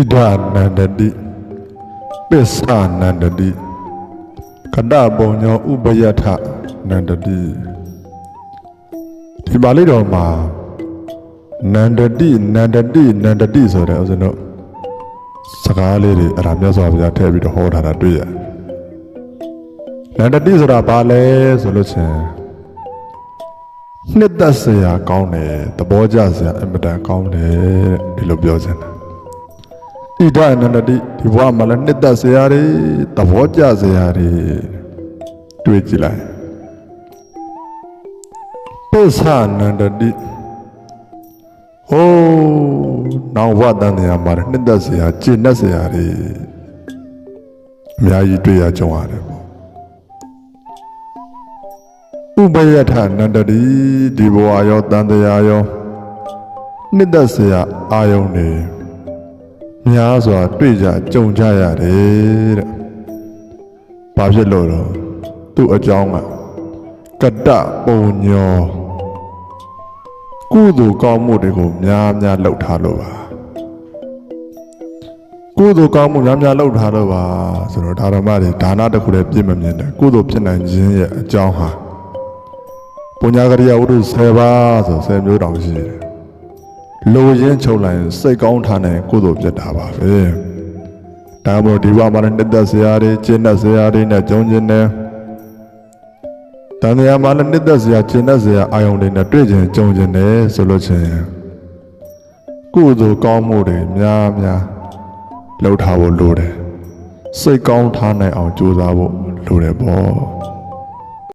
ဣဒနန္တတိပစ္ဆနန္တတိကတပုံညောဥပယထနန္တတိဒီပါဠိတော်မှာနန္တတိနန္တတိနန္တတိဆိုတဲ့ဥစဉ်တို့စကားလေးတွေအဲ့ဒါမြတ်စွာဘုရားထည့်ပြီးတော့ဟောထားတာတွေ့ရတယ်နန္တတိဆိုတာဘာလဲဆိုလို့ချင်းနှစ်သက်စရာကောင်းတယ်သဘောကျစရာအင်မတန်ကောင်းတယ်တဲ့ဒီလိုပြောချင်တာ ဣဒအနန္တတိဒီဘဝမှာလည်းနှစ်သက်စရာတွေသဘောကျစရာတွေတွေ့ကြည့်လိုက်ပိဿနန္တတိဟိုးနောင်ဘဝတန်တရားမှာလည်းနှစ်သက်စရာကျင့်တတ်စရာတွေအများကြီးတွေ့ရကြုံရတယ်ပေါ့ဥပယထနန္တတိဒီဘဝရောတန်တရားရောနှစ်သက်စရာအာယုန်တွေ များစွာတွေ့ကြကြုံကြရတယ်တဲ့။ဘာဖြစ်လို့တော့သူ့အကြောင်းကကတ္တပုံညောကုသိုလ်ကောင်းမှုတွေကိုများများလှုပ်ထားလို့ပါကုသိုလ်ကောင်းမှုများများလှုပ်ထားလို့ပါဆိုတော့ဒါရမတွေဒါနတစ်ခုလည်းပြည့်မမြင်တယ်ကုသိုလ်ဖြစ်နိုင်ခြင်းရဲ့အကြောင်းဟာပုညာကရိယာဝတ္ထု10ပါးဆို10မျိုးတောင်ရှိတယ်။ လိုရင်းချုပ်လိုက်ရင်စိတ်ကောင်းထားနိုင်ကုသိုလ်ဖြစ်တာပါပဲ။ဒါမှမဟုတ်ဒီဘဝမှာလည်းနှစ်သက်စရာတွေကျင့်သက်စရာတွေနဲ့ကြုံကျင်တယ်။တန်တရားမှာလည်းနှစ်သက်စရာကျင့်သက်စရာအာယုန်တွေနဲ့တွေ့ကျင်ကြုံကျင်တယ်ဆိုလို့ချင်းကုသိုလ်ကောင်းမှုတွေများများလှုပ်ထားဖို့လိုတယ်။စိတ်ကောင်းထားနိုင်အောင်ကြိုးစားဖို့လိုတယ်ပေါ့။